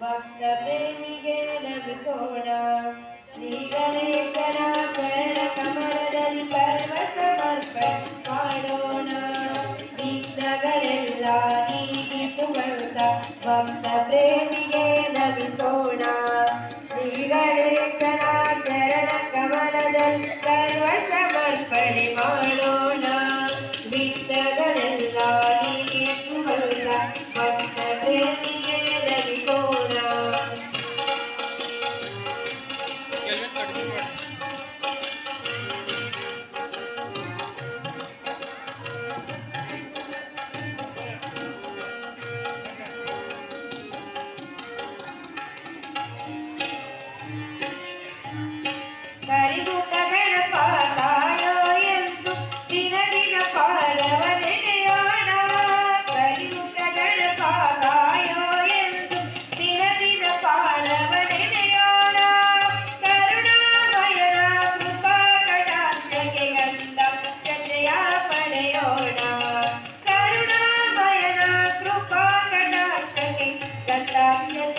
ಭಕ್ತ ಪ್ರೇಮಿಗೆ ಲಭಿಸೋಣ ಶ್ರೀ ಗಣೇಶನ ಚರಣ ಕಮಲದಲ್ಲಿ ಪರ್ವತ ಮರ್ಪಣ ಮಾಡೋಣ. ವಿಘ್ನಗಳೆಲ್ಲ ನೀಗಿಸುವಂತ ಭಕ್ತ ಪ್ರೇಮಿಗೆ ಲಭಿಸೋಣ ಶ್ರೀ ಗಣೇಶನ ಚರಣ ಕಮಲದಲ್ಲಿ ಪರ್ವತ gracias.